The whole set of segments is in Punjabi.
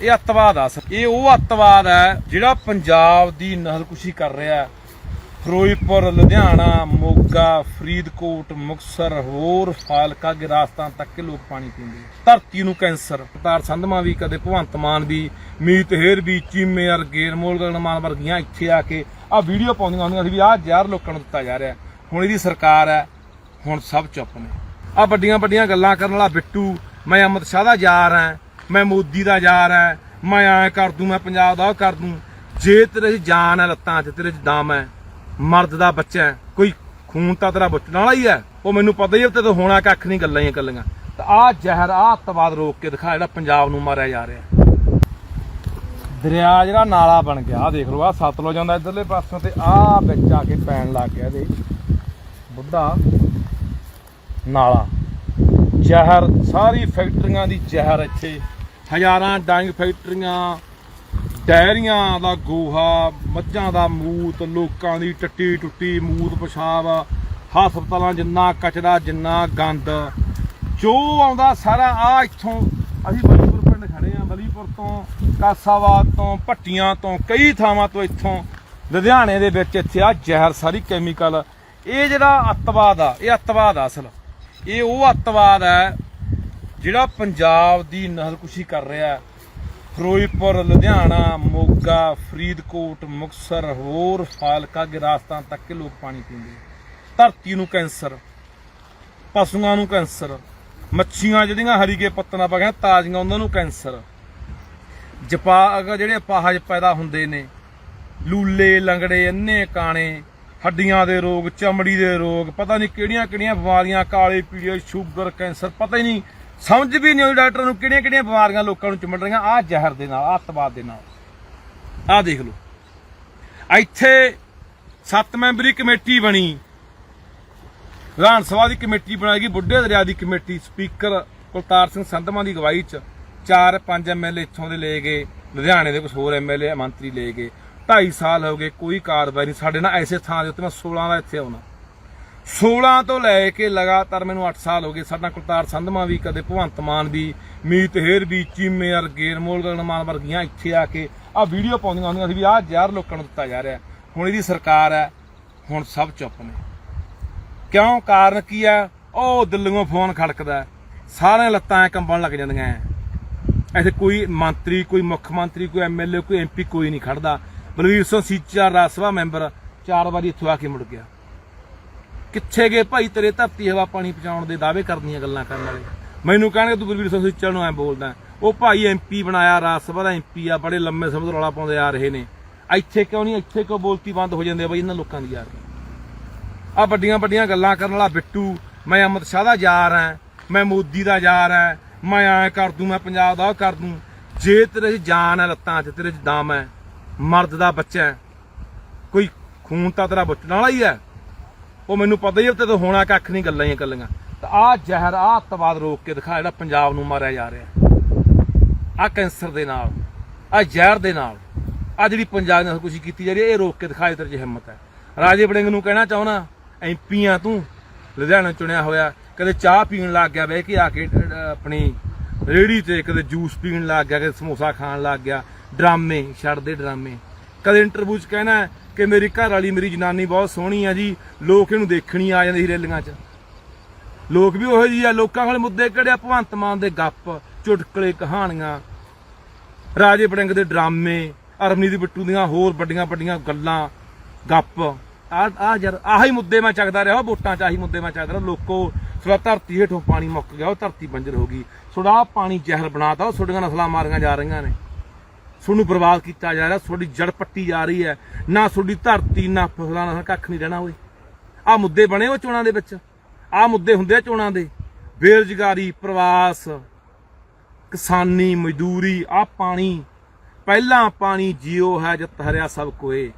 ਇਹ ਅੱਤਵਾਦ ਆ ਸਰ ਇਹ ਉਹ ਅੱਤਵਾਦ ਹੈ ਜਿਹੜਾ ਪੰਜਾਬ ਦੀ ਨਸਲਕੁਸ਼ੀ ਕਰ ਰਿਹਾ ਹੈ। ਫਿਰੋਜ਼ਪੁਰ, ਲੁਧਿਆਣਾ, ਮੋਗਾ, ਫਰੀਦਕੋਟ ਮੁਕਸਰ ਹੋਰ ਫਾਲਕਾ ਗਿਰਾਸਤਾਂ ਤੱਕ ਕੇ ਲੋਕ ਪਾਣੀ ਪੀਂਦੇ ਧਰਤੀ ਨੂੰ ਕੈਂਸਰ, ਪਤਾਰ ਸੰਧਮਾ ਵੀ, ਕਦੇ ਭਗਵੰਤ ਮਾਨ ਵੀ, ਮੀਤ ਹੇਰ ਵੀ, ਚੀਮੇ ਵਰਗੇ ਅਨਮੋਲ ਗਗਨਮਾਨ ਵਰਗੀਆਂ ਇੱਥੇ ਆ ਕੇ ਆ ਵੀਡੀਓ ਪਾਉਂਦੀਆਂ ਹੁੰਦੀਆਂ। ਸੀ ਵੀ ਆਹ ਜ਼ਹਿਰ ਲੋਕਾਂ ਨੂੰ ਦਿੱਤਾ ਜਾ ਰਿਹਾ ਹੁਣ ਇਹਦੀ ਸਰਕਾਰ ਹੈ, ਹੁਣ ਸਭ ਚੁੱਪ ਨੇ। ਆ ਵੱਡੀਆਂ ਵੱਡੀਆਂ ਗੱਲਾਂ ਕਰਨ ਵਾਲਾ ਬਿੱਟੂ, ਮੈਂ ਅਮਿਤ ਸ਼ਾਹ ਦਾ ਯਾਰ ਹਾਂ। ਮੈਂ ਮੋਦੀ ਦਾ ਯਾਰ ਹਾਂ ਮੈਂ ਐ ਕਰ ਦੂੰ, ਮੈਂ ਪੰਜਾਬ ਦਾ ਉਹ ਕਰ ਦੂੰ। ਜੇ ਤੇਰੇ 'ਚ ਜਾਨ ਹੈ ਲੱਤਾਂ 'ਚ, ਤੇਰੇ 'ਚ ਦਮ ਹੈ ਮਰਦ ਦਾ ਬੱਚਾ ਹੈ ਕੋਈ ਖੂਨ ਤਾਂ ਤੇਰਾ ਬੁੱਚਣ ਵਾਲਾ ਹੀ ਹੈ ਉਹ ਮੈਨੂੰ ਪਤਾ ਹੀ ਹੈ ਤੇ ਹੋਣਾ ਕੱਖ ਨਹੀਂ ਗੱਲਾਂ ਹੀ ਗੱਲਾਂ ਤਾਂ ਆਹ ਜ਼ਹਿਰ, ਆਹ ਅੱਤਵਾਦ ਰੋਕ ਕੇ ਦਿਖਾ ਜਿਹੜਾ ਪੰਜਾਬ ਨੂੰ ਮਾਰਿਆ ਜਾ ਰਿਹਾ। ਦਰਿਆ ਜਿਹੜਾ ਨਾਲਾ ਬਣ ਗਿਆ, ਆਹ ਦੇਖ ਲਓ, ਆਹ ਸਤਲੁਜ ਜਾਂਦਾ ਇਧਰਲੇ ਪਾਸੋਂ ਤੇ ਆਹ ਵਿੱਚ ਆ ਕੇ ਪੈਣ ਲੱਗ ਗਿਆ ਇਹਦੇ। ਬੁੱਢਾ ਨਾਲਾ। ਜ਼ਹਿਰ, ਸਾਰੀ ਫੈਕਟਰੀਆਂ ਦੀ ਜ਼ਹਿਰ ਇੱਥੇ। ਹਜ਼ਾਰਾਂ ਡਾਂਗ ਫੈਕਟਰੀਆਂ ਡੈਰੀਆਂ ਦਾ ਗੋਹਾ, ਮੱਝਾਂ ਦਾ ਮੂਤ, ਲੋਕਾਂ ਦੀ ਟੱਟੀ ਟੁੱਟੀ, ਮੂਤ ਪਿਸ਼ਾਬ, ਹਸਪਤਾਲਾਂ ਜਿੰਨਾ ਕਚਰਾ, ਜਿੰਨਾ ਗੰਦ। ਜੋ ਆਉਂਦਾ ਸਾਰਾ, ਆ ਇੱਥੋਂ ਅਸੀਂ ਬਲੀਪੁਰ ਪਿੰਡ ਖੜੇ ਆ ਬਲੀਪੁਰ ਤੋਂ ਕਾਸਾਬਾਦ ਤੋਂ, ਭੱਟੀਆਂ ਤੋਂ, ਕਈ ਥਾਵਾਂ ਤੋਂ ਇੱਥੋਂ, ਲੁਧਿਆਣੇ ਦੇ ਵਿੱਚ ਇੱਥੇ ਆ ਜ਼ਹਿਰ ਸਾਰੀ ਕੈਮੀਕਲ ਇਹ ਜਿਹੜਾ ਅੱਤਵਾਦ ਆ, ਇਹ ਅੱਤਵਾਦ ਆ ਅਸਲ। ਇਹ ਉਹ ਅੱਤਵਾਦ ਹੈ ਜਿਹੜਾ ਪੰਜਾਬ ਦੀ ਨਸਲਕੁਸ਼ੀ ਕਰ ਰਿਹਾ ਫਿਰੋਜ਼ਪੁਰ, ਲੁਧਿਆਣਾ, ਮੋਗਾ, ਫਰੀਦਕੋਟ ਮੁਕਸਰ ਹੋਰ ਫਾਲਕਾ ਗਿਰਾਸਤਾਂ ਤੱਕ ਕੇ ਲੋਕ ਪਾਣੀ ਪੀਂਦੇ ਧਰਤੀ ਨੂੰ ਕੈਂਸਰ, ਪਸ਼ੂਆਂ ਨੂੰ ਕੈਂਸਰ, ਮੱਛੀਆਂ ਜਿਹੜੀਆਂ ਹਰੀਕੇ ਪੱਤਣਾ ਪਾ ਗਏ ਤਾਜ਼ੀਆਂ, ਉਹਨਾਂ ਨੂੰ ਕੈਂਸਰ। ਜਪਾ ਅਗਰ ਜਿਹੜੇ ਅਪਾਹਜ ਪੈਦਾ ਹੁੰਦੇ ਨੇ, ਲੂਲੇ, ਲੰਗੜੇ ਅੰਨੇ ਕਾਣੇ, ਹੱਡੀਆਂ ਦੇ ਰੋਗ, ਚਮੜੀ ਦੇ ਰੋਗ, ਪਤਾ ਨਹੀਂ ਕਿਹੜੀਆਂ ਕਿਹੜੀਆਂ ਬਿਮਾਰੀਆਂ, ਕਾਲੇ ਪੀਲੇ, ਸ਼ੂਗਰ, ਕੈਂਸਰ, ਪਤਾ ਹੀ ਨਹੀਂ ਸਮਝ ਵੀ ਨਹੀਂ ਆਉਂਦੀ ਡਾਕਟਰ ਨੂੰ ਕਿਹੜੀਆਂ ਕਿਹੜੀਆਂ ਬਿਮਾਰੀਆਂ ਲੋਕਾਂ ਨੂੰ ਚਿਮੜ ਰਹੀਆਂ। ਆਹ ਜ਼ਹਿਰ ਦੇ ਨਾਲ ਆਹ ਅੱਤਵਾਦ ਦੇ ਨਾਲ। ਆਹ ਦੇਖ ਲਓ। ਇੱਥੇ ਸੱਤ ਮੈਂਬਰੀ ਕਮੇਟੀ ਬਣੀ। ਵਿਧਾਨ ਸਭਾ ਦੀ ਕਮੇਟੀ ਬਣਾਈ ਗਈ। ਬੁੱਢੇ ਦਰਿਆ ਦੀ ਕਮੇਟੀ, ਸਪੀਕਰ ਕੁਲਤਾਰ ਸਿੰਘ ਸੰਧਮਾ ਦੀ ਅਗਵਾਈ ਚ ਚਾਰ ਪੰਜ ਐਮਐਲਏ ਇੱਥੋਂ ਦੇ ਲੈ ਗਏ। ਲੁਧਿਆਣੇ ਦੇ ਕੁਝ ਹੋਰ ਐਮਐਲਏ ਮੰਤਰੀ ਲੈ ਗਏ। 2.5 ਸਾਲ ਹੋ ਗਏ, ਕੋਈ ਕਾਰਵਾਈ ਨਹੀਂ। ਸਾਡੇ ਨਾਲ ਐਸੇ ਥਾਂ ਦੇ ਉੱਤੇ ਮੈਂ 16 ਦਾ ਇੱਥੇ ਆਉਣਾ। 16 ਤੋਂ ਲੈ ਕੇ ਲਗਾਤਾਰ ਮੈਨੂੰ 8 ਸਾਲ ਹੋ ਗਏ। ਸਾਡਾ ਕੁਲਤਾਰ ਸੰਧਮਾ ਵੀ ਕਦੇ ਭਗਵੰਤ ਮਾਨ ਵੀ ਮੀਤ ਹੇਰ ਵੀ ਚੀਮੇ ਵਰਗੇ ਅਨਮੋਲ ਗਗਨਮਾਨ ਵਰਗੀਆਂ ਇੱਥੇ ਆ ਕੇ ਆ ਵੀਡੀਓ ਪਾਉਂਦੀਆਂ ਹੁੰਦੀਆਂ ਸੀ ਵੀ ਆਹ ਜ਼ਹਿਰ ਲੋਕਾਂ ਨੂੰ ਦਿੱਤਾ ਜਾ ਰਿਹਾ ਹੁਣ ਇਹਦੀ ਸਰਕਾਰ ਹੈ, ਹੁਣ ਸਭ ਚੁੱਪ ਨੇ। ਕਿਉਂ? ਕਾਰਨ ਕੀ ਆ ਉਹ ਦਿੱਲੀੋਂ ਫੋਨ ਖੜਕਦਾ ਸਾਰਿਆਂ ਲੱਤਾਂ ਕੰਬਣ ਲੱਗ ਜਾਂਦੀਆਂ ਐ। ਐਸੇ ਕੋਈ ਮੰਤਰੀ, ਕੋਈ ਮੁੱਖ ਮੰਤਰੀ, ਕੋਈ ਐਮਐਲਏ ਕੋਈ ਐਮਪੀ ਕੋਈ ਨਹੀਂ ਖੜਦਾ। ਬਲਵੀਰ ਸਿੰਘ ਸੀਚਾ ਰਾਜ ਸਭਾ ਮੈਂਬਰ ਚਾਰ ਵਾਰੀ ਇੱਥੋਂ ਆ ਕੇ ਮੁੜ ਗਿਆ। ਕਿੱਥੇ ਗਏ? ਭਾਈ, ਤੇਰੇ ਧਰਤੀ ਹਵਾ ਪਾਣੀ ਪਹੁੰਚਾਉਣ ਦੇ ਦਾਅਵੇ ਕਰਦੀਆਂ ਗੱਲਾਂ ਕਰਨ ਵਾਲੇ। ਮੈਨੂੰ ਕਹਿਣਗੇ, ਤੂੰ ਬਲਵੀਰ ਸਿੰਘ ਸੀਚਾ ਨੂੰ ਐ ਬੋਲਦਾ ਉਹ ਭਾਈ ਐਮਪੀ ਬਣਾਇਆ, ਰਾਜ ਸਭਾ ਦਾ ਐਮਪੀ ਆ, ਬੜੇ ਲੰਮੇ ਸਮੇਂ ਤੋਂ ਰੌਲਾ ਪਾਉਂਦੇ ਆ ਰਹੇ ਨੇ। ਇੱਥੇ ਕਿਉਂ ਨਹੀਂ? ਇੱਥੇ ਕਿਉਂ ਬੋਲਤੀ ਬੰਦ ਹੋ ਜਾਂਦੀ ਆ ਬਈ ਇਹਨਾਂ ਲੋਕਾਂ ਦੀ ਯਾਰ? ਆ ਵੱਡੀਆਂ ਵੱਡੀਆਂ ਗੱਲਾਂ ਕਰਨ ਵਾਲਾ ਬਿੱਟੂ, ਮੈਂ ਅਮਿਤ ਸ਼ਾਹ ਦਾ ਯਾਰ ਹਾਂ, ਮੈਂ ਮੋਦੀ ਦਾ ਯਾਰ ਹਾਂ, ਮੈਂ ਐ ਕਰ ਦੂੰ, ਮੈਂ ਪੰਜਾਬ ਦਾ ਉਹ ਕਰ ਦੂੰ। ਜੇ ਤੇਰੇ 'ਚ ਜਾਨ ਹੈ ਲੱਤਾਂ 'ਚ, ਤੇਰੇ 'ਚ ਦਮ ਹੈ, ਮਰਦ ਦਾ ਬੱਚਾ ਕੋਈ ਖੂਨ ਤਾਂ ਤੇਰਾ ਬਚਣ ਵਾਲਾ ਹੀ ਹੈ। ਉਹ ਮੈਨੂੰ ਪਤਾ ਹੀ ਹੈ ਤੇ ਹੋਣਾ ਕੱਖ ਨਹੀਂ ਗੱਲਾਂ ਹੀ ਇਕੱਲੀਆਂ। ਤਾਂ ਆਹ ਜ਼ਹਿਰ, ਆਹ ਅੱਤਵਾਦ ਰੋਕ ਕੇ ਦਿਖਾ ਜਿਹੜਾ ਪੰਜਾਬ ਨੂੰ ਮਾਰਿਆ ਜਾ ਰਿਹਾ। ਆਹ ਕੈਂਸਰ ਦੇ ਨਾਲ, ਆਹ ਜ਼ਹਿਰ ਦੇ ਨਾਲ ਆ ਜਿਹੜੀ ਪੰਜਾਬ ਨਾਲ ਕੁਛ ਕੀਤੀ ਜਾ ਰਹੀ ਹੈ, ਇਹ ਰੋਕ ਕੇ ਦਿਖਾਏ ਤੇਰੇ 'ਚ ਹਿੰਮਤ ਹੈ। ਰਾਜੇ ਵੜਿੰਗ ਨੂੰ ਕਹਿਣਾ ਚਾਹੁੰਦਾ ਐਮਪੀ ਆ ਤੂੰ, ਲੁਧਿਆਣਾ ਚੁਣਿਆ ਹੋਇਆ, ਕਦੇ ਚਾਹ ਪੀਣ ਲੱਗ ਗਿਆ ਬਹਿ ਕੇ ਆ ਕੇ ਆਪਣੀ ਰੇੜੀ ਤੇ ਕਦੇ ਜੂਸ ਪੀਣ ਲੱਗ ਗਿਆ, ਕਦੇ ਸਮੋਸਾ ਖਾਣ ਲੱਗ ਗਿਆ, ਡਰਾਮੇ, ਛੱਡ ਦੇ ਡਰਾਮੇ। ਕਦੇ ਇੰਟਰਵਿਊ 'ਚ ਕਹਿਣਾ ਕਿ ਮੇਰੀ ਘਰ ਵਾਲੀ ਮੇਰੀ ਜਨਾਨੀ ਬਹੁਤ ਸੋਹਣੀ ਆ ਜੀ, ਲੋਕ ਇਹਨੂੰ ਦੇਖਣੀ ਆ ਜਾਂਦੇ ਸੀ ਰੈਲੀਆਂ 'ਚ। ਲੋਕ ਵੀ ਉਹੋ ਜਿਹੀ ਆ, ਲੋਕਾਂ ਕੋਲ ਮੁੱਦੇ ਕਿਹੜੇ ਆ? ਭਗਵੰਤ ਮਾਨ ਦੇ ਗੱਪ, ਚੁਟਕਲੇ ਕਹਾਣੀਆਂ, ਰਾਜੇ ਬੜਿੰਗ ਦੇ ਡਰਾਮੇ ਅਰਮਨੀ ਦੀ ਬਿੱਟੂ ਦੀਆਂ ਹੋਰ ਵੱਡੀਆਂ ਵੱਡੀਆਂ ਗੱਲਾਂ, ਗੱਪ। ਆ ਆ ਯਾਰ, ਆਹੀ ਮੁੱਦੇ ਮੈਂ ਚੱਕਦਾ ਰਿਹਾ ਵੋਟਾਂ ਚ ਆਹੀ ਮੁੱਦੇ ਮੈਂ ਚੱਕਦਾ ਰਿਹਾ। ਲੋਕੋ ਥੋੜਾ ਧਰਤੀ ਹੇਠੋਂ ਪਾਣੀ ਮੁੱਕ ਗਿਆ, ਉਹ ਧਰਤੀ ਬੰਜਰ ਹੋ ਗਈ। ਥੋੜਾ ਆਹ ਪਾਣੀ ਜ਼ਹਿਰ ਬਣਾਤਾ, ਉਹ ਤੁਹਾਡੀਆਂ ਨਸਲਾਂ ਮਾਰੀਆਂ ਜਾ ਰਹੀਆਂ ਨੇ। ਤੁਹਾਨੂੰ ਬਰਬਾਦ ਕੀਤਾ ਜਾ ਰਿਹਾ, ਤੁਹਾਡੀ ਜੜ ਪੱਟੀ ਜਾ ਰਹੀ ਹੈ। ਨਾ ਤੁਹਾਡੀ ਧਰਤੀ, ਨਾ ਫਸਲਾਂ ਨਾਲ ਕੱਖ ਨਹੀਂ ਰਹਿਣਾ ਓਏ। ਆ ਮੁੱਦੇ ਬਣੇ ਉਹ ਚੋਣਾਂ ਦੇ ਵਿੱਚ। ਆ ਮੁੱਦੇ ਹੁੰਦੇ ਆ ਚੋਣਾਂ ਦੇ। ਬੇਰੁਜ਼ਗਾਰੀ, ਪ੍ਰਵਾਸ, ਕਿਸਾਨੀ, ਮਜ਼ਦੂਰੀ ਆ ਪਾਣੀ। ਪਹਿਲਾਂ ਪਾਣੀ ਜਿਉ ਹੈ ਜਤ ਹਰਿਆ ਸਭ ਕੋਏ।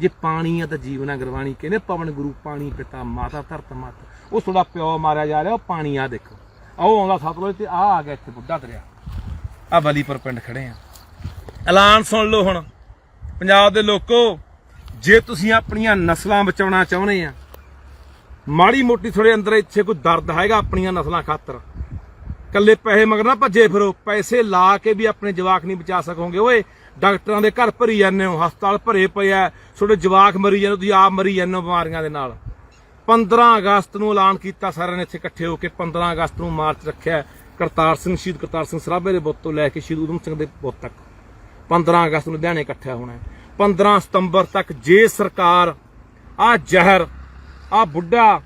ਜੇ ਪਾਣੀ ਆ ਤਾਂ ਜੀਵਨਾ ਗਰਵਾਣੀ ਕਹਿੰਦੇ, ਪਵਨ ਗੁਰੂ ਪਾਣੀ, ਪਿਤਾ ਮਾਤਾ ਧਰਤ ਮਤ। ਉਹ ਤੁਹਾਡਾ ਪਿਓ ਮਾਰਿਆ ਜਾ ਰਿਹਾ, ਉਹ ਪਾਣੀ ਆ ਦੇਖੋ। ਆਹ ਆਉਂਦਾ ਸਤਲੁਜ ਤੇ ਆ ਆ ਗਿਆ ਇੱਥੇ ਬੁੱਢਾ ਦਰਿਆ। ਆ ਬਲੀਪੁਰ ਪਿੰਡ ਖੜੇ ਆ। ਐਲਾਨ ਸੁਣ ਲਓ ਹੁਣ। ਪੰਜਾਬ ਦੇ ਲੋਕੋ, ਜੇ ਤੁਸੀਂ ਆਪਣੀਆਂ ਨਸਲਾਂ ਬਚਾਉਣਾ ਚਾਹੁੰਦੇ ਆ, ਮਾੜੀ ਮੋਟੀ ਥੋੜੇ ਅੰਦਰ ਇੱਥੇ ਕੋਈ ਦਰਦ ਹੈਗਾ ਆਪਣੀਆਂ ਨਸਲਾਂ ਖਾਤਰ। ਕੱਲੇ ਪੈਸੇ ਮਗਰ ਨਾ ਭੱਜੇ ਫਿਰੋ, ਪੈਸੇ ਲਾ ਕੇ ਵੀ ਆਪਣੇ ਜਵਾਕ ਨਹੀਂ ਬਚਾ ਸਕੋਗੇ। ਓਏ, ਡਾਕਟਰਾਂ ਦੇ ਘਰ ਭਰੀ ਜਾਂਦੇ ਹੋ, ਹਸਪਤਾਲ ਭਰੇ ਪਏ ਆ, ਤੁਹਾਡੇ ਜਵਾਕ ਮਰੀ ਜਾਂਦੇ, ਤੁਸੀਂ ਆਪ ਮਰੀ ਜਾਂਦੇ ਹੋ ਬਿਮਾਰੀਆਂ ਦੇ ਨਾਲ। 15 ਅਗਸਤ ਨੂੰ ਐਲਾਨ ਕੀਤਾ ਸਾਰਿਆਂ ਨੇ ਇੱਥੇ ਇਕੱਠੇ ਹੋ ਕੇ 15 ਅਗਸਤ ਨੂੰ ਮਾਰਚ ਰੱਖਿਆ ਕਰਤਾਰ ਸਿੰਘ, ਸ਼ਹੀਦ ਕਰਤਾਰ ਸਿੰਘ ਸਰਾਭੇ ਦੇ ਬੁੱਤ ਤੋਂ ਲੈ ਕੇ ਸ਼ਹੀਦ ਊਧਮ ਸਿੰਘ ਦੇ ਬੁੱਤ ਤੱਕ। 15 ਅਗਸਤ ਨੂੰ ਲੁਧਿਆਣੇ ਇਕੱਠਿਆ ਹੋਣਾ ਹੈ। 15 ਸਤੰਬਰ ਤੱਕ ਜੇ ਸਰਕਾਰ ਆ ਜ਼ਹਿਰ ਆ ਬੁੱਢਾ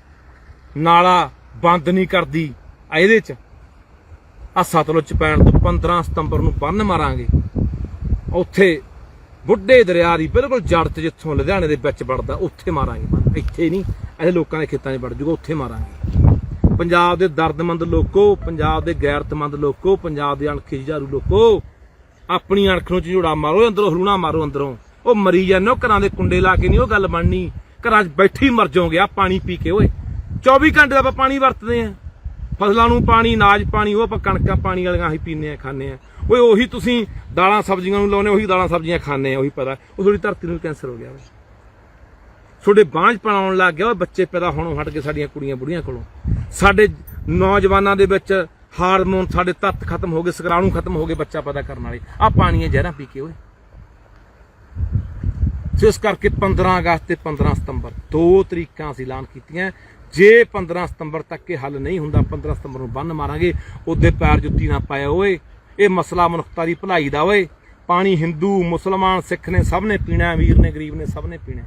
ਨਾਲਾ ਬੰਦ ਨਹੀਂ ਕਰਦੀ ਆ ਇਹਦੇ ਚ ਆ ਸਤਲੁਜ ਪੈਣ ਤੋਂ 15 ਸਤੰਬਰ ਨੂੰ ਬੰਨ ਮਾਰਾਂਗੇ। ਉੱਥੇ ਬੁੱਢੇ ਦਰਿਆ ਦੀ ਬਿਲਕੁਲ ਜੜ ਤੇ ਜਿੱਥੋਂ ਲੁਧਿਆਣੇ ਦੇ ਵਿੱਚ ਵੜਦਾ, ਉੱਥੇ ਮਾਰਾਂਗੇ ਬੰਨ੍ਹ। ਇੱਥੇ ਨਹੀਂ ਇਹ ਲੋਕਾਂ ਦੇ ਖੇਤਾਂ 'ਚ ਵੜ ਜੂਗਾ, ਉੱਥੇ ਮਾਰਾਂਗੇ। ਪੰਜਾਬ ਦੇ ਦਰਦਮੰਦ ਲੋਕੋ, ਪੰਜਾਬ ਦੇ ਗੈਰਤਮੰਦ ਲੋਕੋ, ਪੰਜਾਬ ਦੇ ਅਣਖੀ ਜੁਝਾਰੂ ਲੋਕੋ ਆਪਣੀ ਅਣਖ ਨੂੰ ਝੂੜਾ ਮਾਰੋ ਅੰਦਰੋਂ ਹਲੂਣਾ ਮਾਰੋ ਅੰਦਰੋਂ। ਉਹ ਮਰੀ ਜਾਂਦੇ ਹੋ, ਘਰਾਂ ਦੇ ਕੁੰਡੇ ਲਾ ਕੇ ਨਹੀਂ ਉਹ ਗੱਲ ਬਣਨੀ। ਘਰਾਂ 'ਚ ਬੈਠੇ ਹੀ ਮਰ ਜਾਓਗੇ ਆ ਪਾਣੀ ਪੀ ਕੇ ਓਏ। 24 ਘੰਟੇ ਦਾ ਆਪਾਂ ਪਾਣੀ ਵਰਤਦੇ ਆ ਫਸਲਾਂ ਨੂੰ ਪਾਣੀ, ਅਨਾਜ ਪਾਣੀ, ਉਹ ਆਪਾਂ ਕਣਕਾਂ ਪਾਣੀ ਵਾਲੀਆਂ ਹੀ ਪੀਂਦੇ ਆ ਖਾਂਦੇ ਆ ਓਏ ਉਹੀ ਤੁਸੀਂ ਦਾਲਾਂ ਸਬਜ਼ੀਆਂ ਨੂੰ ਲਾਉਨੇ ਉਹੀ ਦਾਲਾਂ ਸਬਜ਼ੀਆਂ ਖਾਂਦੇ ਆ ਉਹੀ ਪਤਾ। ਉਹ ਥੋੜੀ ਧਰਤੀ ਨੂੰ ਕੈਂਸਰ ਹੋ ਗਿਆ ਓਏ। ਤੁਹਾਡੇ ਬਾਂਝ ਪਣਾਉਣ ਲੱਗ ਗਿਆ ਓਏ, ਬੱਚੇ ਪੈਦਾ ਹੋਣੋਂ ਹਟ ਕੇ ਸਾਡੀਆਂ ਕੁੜੀਆਂ ਬੁੜੀਆਂ ਕੋਲੋਂ। ਸਾਡੇ ਨੌਜਵਾਨਾਂ ਦੇ ਵਿੱਚ ਹਾਰਮੋਨ ਸਾਡੇ ਤੱਤ ਖਤਮ ਹੋ ਗਏ ਸਕਰਾਣੂ ਖਤਮ ਹੋ ਗਏ ਬੱਚਾ ਪੈਦਾ ਕਰਨ ਵਾਲੇ। ਆ ਪਾਣੀਆਂ ਜ਼ਹਿਰਾਂ ਪੀ ਕੇ ਓਏ। ਸੋ ਇਸ ਕਰਕੇ 15 ਅਗਸਤ ਤੇ 15 ਸਤੰਬਰ ਦੋ ਤਰੀਕਾਂ ਅਸੀਂ ਐਲਾਨ ਕੀਤੀਆਂ। ਜੇ 15 ਸਤੰਬਰ ਤੱਕ ਇਹ ਹੱਲ ਨਹੀਂ ਹੁੰਦਾ 15 ਸਤੰਬਰ ਨੂੰ ਬੰਨ ਮਾਰਾਂਗੇ ਉਹਦੇ ਪੈਰ ਜੁੱਤੀ ਨਾ ਪਾਇਆ ਓਏ। ਇਹ ਮਸਲਾ ਮਨੁੱਖਤਾ ਦੀ ਭਲਾਈ ਦਾ ਓਏ। ਪਾਣੀ ਹਿੰਦੂ ਮੁਸਲਮਾਨ ਸਿੱਖ ਨੇ ਸਭ ਨੇ ਪੀਣਾ ਹੈ, ਅਮੀਰ ਨੇ ਗਰੀਬ ਨੇ ਸਭ ਨੇ ਪੀਣਾ।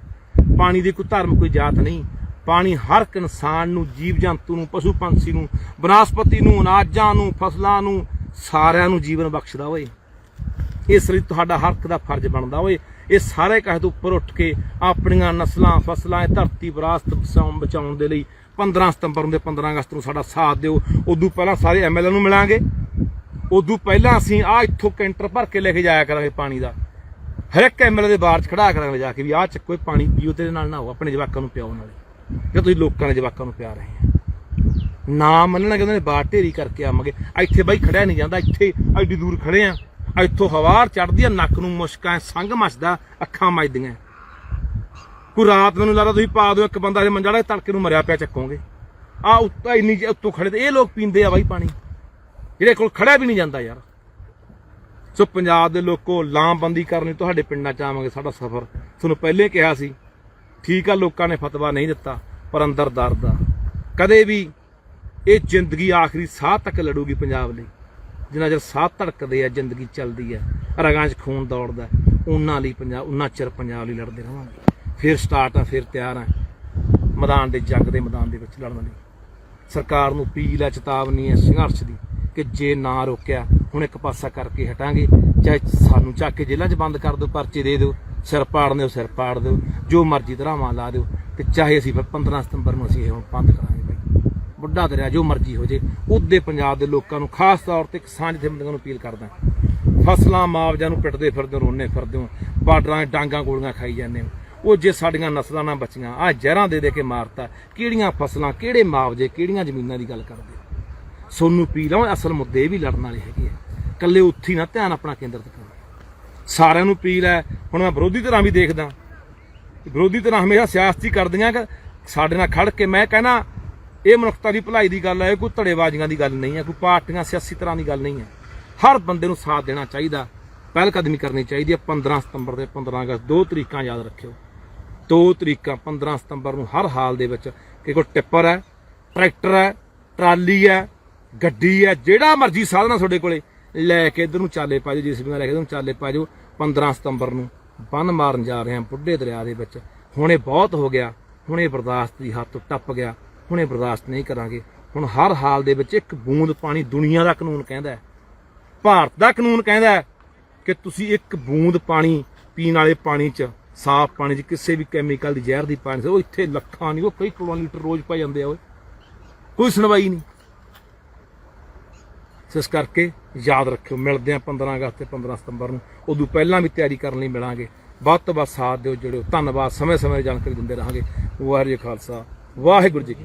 ਪਾਣੀ ਦੀ ਕੋਈ ਧਰਮ ਕੋਈ ਜਾਤ ਨਹੀਂ। ਪਾਣੀ ਹਰ ਇੱਕ ਇਨਸਾਨ ਨੂੰ, ਜੀਵ ਜੰਤੂ ਨੂੰ, ਪਸ਼ੂ ਪੰਛੀ ਨੂੰ, ਬਨਸਪਤੀ ਨੂੰ, ਅਨਾਜਾਂ ਨੂੰ, ਫਸਲਾਂ ਨੂੰ, ਸਾਰਿਆਂ ਨੂੰ ਜੀਵਨ ਬਖਸ਼ਦਾ ਓਏ। ਇਸ ਲਈ ਤੁਹਾਡਾ ਹਰ ਇੱਕ ਦਾ ਫਰਜ਼ ਬਣਦਾ ਓਏ। ਇਹ ਸਾਰੇ ਕਹੇ ਤੋਂ ਉੱਪਰ ਉੱਠ ਕੇ ਆਪਣੀਆਂ ਨਸਲਾਂ, ਫਸਲਾਂ, ਇਹ ਧਰਤੀ ਵਿਰਾਸਤ ਬਚਾਉਣ ਬਚਾਉਣ ਦੇ ਲਈ 15 ਸਤੰਬਰ ਨੂੰ ਤੇ 15 ਅਗਸਤ ਨੂੰ ਸਾਡਾ ਸਾਥ ਦਿਓ। ਉਦੋਂ ਪਹਿਲਾਂ ਸਾਰੇ ਐਮਐਲਏ ਨੂੰ ਮਿਲਾਂਗੇ। ਉਦੋਂ ਪਹਿਲਾਂ ਅਸੀਂ ਆ ਇੱਥੋਂ ਕੈਂਟਰ ਭਰ ਕੇ ਲੈ ਕੇ ਜਾਇਆ ਕਰਾਂਗੇ ਪਾਣੀ ਦਾ। ਹਰ ਇੱਕ ਐਮਐਲਏ ਦੇ ਬਾਹਰ ਚ ਖੜਾ ਕਰਾਂਗੇ ਜਾ ਕੇ ਵੀ ਆਹ ਚੱਕੋ ਇਹ ਪਾਣੀ ਪੀਓ ਤੇਰੇ ਨਾਲ ਨਾ ਹੋ ਆਪਣੇ ਜਵਾਕਾਂ ਨੂੰ ਪਿਆਓ ਨਾਲੇ। ਜੇ ਤੁਸੀਂ ਲੋਕਾਂ ਦੇ ਜਵਾਕਾਂ ਨੂੰ ਪਿਆ ਰਹੇ ਆ। ਨਾ ਮੰਨਣਾ ਕਿ ਉਹਨਾਂ ਨੇ ਬਾਹਰ ਢੇਰੀ ਕਰਕੇ ਆਵਾਂਗੇ। ਇੱਥੇ ਬਾਈ ਖੜਿਆ ਨਹੀਂ ਜਾਂਦਾ, ਇੱਥੇ ਐਡੀ ਦੂਰ ਖੜੇ ਆ। ਇੱਥੋਂ ਹਵਾਰ ਚੜਦੀ ਆ, ਨੱਕ ਨੂੰ ਮੁਸ਼ਕਾਂ, ਸੰਗ ਮੱਚਦਾ, ਅੱਖਾਂ ਮੱਜਦੀਆਂ ਕੋਈ ਰਾਤ ਮੈਨੂੰ ਲੱਗਦਾ ਤੁਸੀਂ ਪਾ ਦਿਓ, ਇੱਕ ਬੰਦਾ ਇਹ ਮੰਜਾ ਜਿਹੜਾ ਤੜਕੇ ਨੂੰ ਮਰਿਆ ਪਿਆ ਚੱਕੋਗੇ। ਆ ਉੱਤੋਂ ਇੰਨੀ ਜਿਹੀ ਉੱਤੋਂ ਖੜੇ ਤੇ ਇਹ ਲੋਕ ਪੀਂਦੇ ਆ ਬਾਈ ਪਾਣੀ। ਜਿਹੜੇ ਕੋਲ ਖੜਾ ਵੀ ਨਹੀਂ ਜਾਂਦਾ ਯਾਰ। ਸੋ ਪੰਜਾਬ ਦੇ ਲੋਕੋ, ਲਾਮਬੰਦੀ ਕਰਨੀ ਤੁਹਾਡੇ ਪਿੰਡਾਂ ਚ ਆਵਾਂਗੇ ਸਾਡਾ ਸਫ਼ਰ। ਤੁਹਾਨੂੰ ਪਹਿਲੇ ਕਿਹਾ ਸੀ ਠੀਕ ਆ, ਲੋਕਾਂ ਨੇ ਫਤਵਾ ਨਹੀਂ ਦਿੱਤਾ, ਪਰ ਅੰਦਰ ਦਰਦ ਆ। ਕਦੇ ਵੀ ਇਹ ਜ਼ਿੰਦਗੀ ਆਖਰੀ ਸਾਹ ਤੱਕ ਲੜੂਗੀ ਪੰਜਾਬ ਲਈ। ਜਿੰਨਾ ਚਿਰ ਸਾਹ ਧੜਕਦੇ ਆ, ਜ਼ਿੰਦਗੀ ਚੱਲਦੀ ਆ, ਰਗਾਂ 'ਚ ਖੂਨ ਦੌੜਦਾ, ਉਹਨਾਂ ਲਈ ਪੰਜਾਬ, ਉਹਨਾਂ ਚਿਰ ਪੰਜਾਬ ਲਈ ਲੜਦੇ ਰਹਾਂਗੇ ਫਿਰ ਸਟਾਰਟ ਆ, ਫਿਰ ਤਿਆਰ ਆ। ਮੈਦਾਨ ਦੇ ਜੱਗ ਦੇ ਮੈਦਾਨ ਦੇ ਵਿੱਚ ਲੜਨ ਲਈ। ਸਰਕਾਰ ਨੂੰ ਅਪੀਲ ਆ, ਚੇਤਾਵਨੀ ਹੈ ਸੰਘਰਸ਼ ਦੀ, ਕਿ ਜੇ ਨਾ ਰੋਕਿਆ, ਹੁਣ ਇੱਕ ਪਾਸਾ ਕਰਕੇ ਹਟਾਂਗੇ। ਚਾਹੇ ਸਾਨੂੰ ਚੱਕ ਕੇ ਜੇਲ੍ਹਾਂ 'ਚ ਬੰਦ ਕਰ ਦਿਓ, ਪਰਚੇ ਦੇ ਦਿਓ ਸਿਰ ਪਾੜ ਹੋ ਸਿਰ ਪਾੜ ਦਿਓ, ਜੋ ਮਰਜ਼ੀ ਧਰਾਵਾਂ ਲਾ ਦਿਓ, ਤੇ ਚਾਹੇ ਅਸੀਂ ਫਿਰ 15 ਸਤੰਬਰ ਨੂੰ ਅਸੀਂ ਇਹ ਹੁਣ ਬੰਦ ਕਰਾਂਗੇ ਬਾਈ। ਬੁੱਢਾ ਦਰਿਆ, ਜੋ ਮਰਜ਼ੀ ਹੋ ਜੇ, ਉਹਦੇ ਪੰਜਾਬ ਦੇ ਲੋਕਾਂ ਨੂੰ ਖਾਸ ਤੌਰ ਤੇ ਕਿਸਾਨ ਜਥੇਬੰਦੀਆਂ ਨੂੰ ਅਪੀਲ ਕਰਦਾ ਫਸਲਾਂ ਮੁਆਵਜ਼ਾ ਨੂੰ ਪਿੱਟਦੇ ਫਿਰਦੇ ਹੋ ਰੋਨੇ ਫਿਰਦੇ ਹੋ, ਬਾਰਡਰਾਂ 'ਤੇ ਡਾਂਗਾ ਗੋਲੀਆਂ ਖਾਈ ਜਾਂਦੇ ਹੋ। ਉਹ ਜੇ ਸਾਡੀਆਂ ਨਸਲਾਂ ਨਾ ਬਚੀਆਂ ਆ ਜ਼ਹਿਰਾਂ ਦੇ ਦੇ ਕੇ ਮਾਰਤਾ, ਕਿਹੜੀਆਂ ਫਸਲਾਂ, ਕਿਹੜੇ ਮੁਆਵਜ਼ੇ ਕਿਹੜੀਆਂ ਜ਼ਮੀਨਾਂ ਦੀ ਗੱਲ ਕਰਦੇ ਹੋ? ਸੋਨੂੰ ਪੀ ਲਓ ਅਸਲ ਮੁੱਦੇ ਇਹ ਵੀ ਲੜਨ ਵਾਲੇ ਹੈਗੇ ਆ। ਕੱਲੇ ਉੱਥੇ ਹੀ ਨਾ ਧਿਆਨ ਆਪਣਾ ਕੇਂਦਰਿਤ ਕਰੋ। ਸਾਰਿਆਂ ਨੂੰ ਅਪੀਲ ਹੈ। ਹੁਣ ਮੈਂ ਵਿਰੋਧੀ ਧਿਰਾਂ ਵੀ ਦੇਖਦਾ। ਵਿਰੋਧੀ ਧਿਰਾਂ ਹਮੇਸ਼ਾ ਸਿਆਸਤੀ ਕਰਦੀਆਂ ਕਿ ਸਾਡੇ ਨਾਲ ਖੜ ਕੇ ਮੈਂ ਕਹਿੰਦਾ ਇਹ ਮਨੁੱਖਤਾ ਦੀ ਭਲਾਈ ਦੀ ਗੱਲ ਹੈ, ਇਹ ਕੋਈ ਧੜੇਬਾਜ਼ੀਆਂ ਦੀ ਗੱਲ ਨਹੀਂ ਹੈ, ਕੋਈ ਪਾਰਟੀਆਂ ਸਿਆਸੀ ਤਰ੍ਹਾਂ ਦੀ ਗੱਲ ਨਹੀਂ ਹੈ। ਹਰ ਬੰਦੇ ਨੂੰ ਸਾਥ ਦੇਣਾ ਚਾਹੀਦਾ ਪਹਿਲ ਕਦਮੀ ਕਰਨੀ ਚਾਹੀਦੀ ਹੈ। 15 ਸਤੰਬਰ ਤੇ 15 ਅਗਸਤ, ਦੋ ਤਰੀਕਾਂ ਯਾਦ ਰੱਖਿਓ। ਦੋ ਤਰੀਕਾਂ 15 ਸਤੰਬਰ ਨੂੰ ਹਰ ਹਾਲ ਦੇ ਵਿੱਚ ਕਿ ਕੋਈ ਟਿੱਪਰ ਹੈ, ਟਰੈਕਟਰ ਹੈ, ਟਰਾਲੀ ਹੈ, ਗੱਡੀ ਹੈ, ਜਿਹੜਾ ਮਰਜ਼ੀ ਸਾਧਨ ਆ ਤੁਹਾਡੇ ਕੋਲੇ। ਲੈ ਕੇ ਇਧਰ ਨੂੰ ਚਾਲੇ ਪਾ ਜਾਓ, ਜਿਸ ਵੀ ਨਾਲ ਲੈ ਕੇ ਇਧਰ ਨੂੰ ਚਾਲੇ ਪਾ ਜਾਓ 15 ਸਤੰਬਰ ਨੂੰ ਬੰਨ ਮਾਰਨ ਜਾ ਰਹੇ ਹਾਂ ਬੁੱਢੇ ਦਰਿਆ ਦੇ ਵਿੱਚ। ਹੁਣ ਇਹ ਬਹੁਤ ਹੋ ਗਿਆ, ਹੁਣ ਇਹ ਬਰਦਾਸ਼ਤ ਦੀ ਹੱਦ ਤੋਂ ਟੱਪ ਗਿਆ, ਹੁਣ ਇਹ ਬਰਦਾਸ਼ਤ ਨਹੀਂ ਕਰਾਂਗੇ। ਹੁਣ ਹਰ ਹਾਲ ਦੇ ਵਿੱਚ ਇੱਕ ਬੂੰਦ ਪਾਣੀ ਦੁਨੀਆ ਦਾ ਕਾਨੂੰਨ ਕਹਿੰਦਾ ਹੈ। ਭਾਰਤ ਦਾ ਕਾਨੂੰਨ ਕਹਿੰਦਾ ਹੈ ਕਿ ਤੁਸੀਂ ਇੱਕ ਬੂੰਦ ਪਾਣੀ ਪੀਣ ਵਾਲੇ ਪਾਣੀ 'ਚ, ਸਾਫ਼ ਪਾਣੀ 'ਚ, ਕਿਸੇ ਵੀ ਕੈਮੀਕਲ ਦੀ ਜ਼ਹਿਰ ਦੀ ਪਾਣੀ 'ਚ, ਉਹ ਇੱਥੇ ਲੱਖਾਂ ਨਹੀਂ, ਉਹ ਕਈ ਕਰੋੜਾਂ ਲੀਟਰ ਰੋਜ਼ ਪੈ ਜਾਂਦੇ ਆ ਓਏ। ਕੋਈ ਸੁਣਵਾਈ ਨਹੀਂ। ਇਸ ਕਰਕੇ ਯਾਦ ਰੱਖਿਓ, ਮਿਲਦੇ ਆ 15 ਅਗਸਤ ਤੇ 15 ਸਤੰਬਰ ਨੂੰ। ਉਦੋਂ ਪਹਿਲਾਂ ਵੀ ਤਿਆਰੀ ਕਰਨ ਲਈ ਮਿਲਾਂਗੇ। ਵੱਧ ਤੋਂ ਵੱਧ ਸਾਥ ਦਿਓ ਜਿਹੜਿਓ ਧੰਨਵਾਦ। ਸਮੇਂ ਸਮੇਂ ਦੀ ਜਾਣਕਾਰੀ ਦਿੰਦੇ ਰਹਾਂਗੇ। ਵਾਹਿਗੁਰੂ ਖਾਲਸਾ। ਵਾਹਿਗੁਰੂ ਜੀ ਕੀ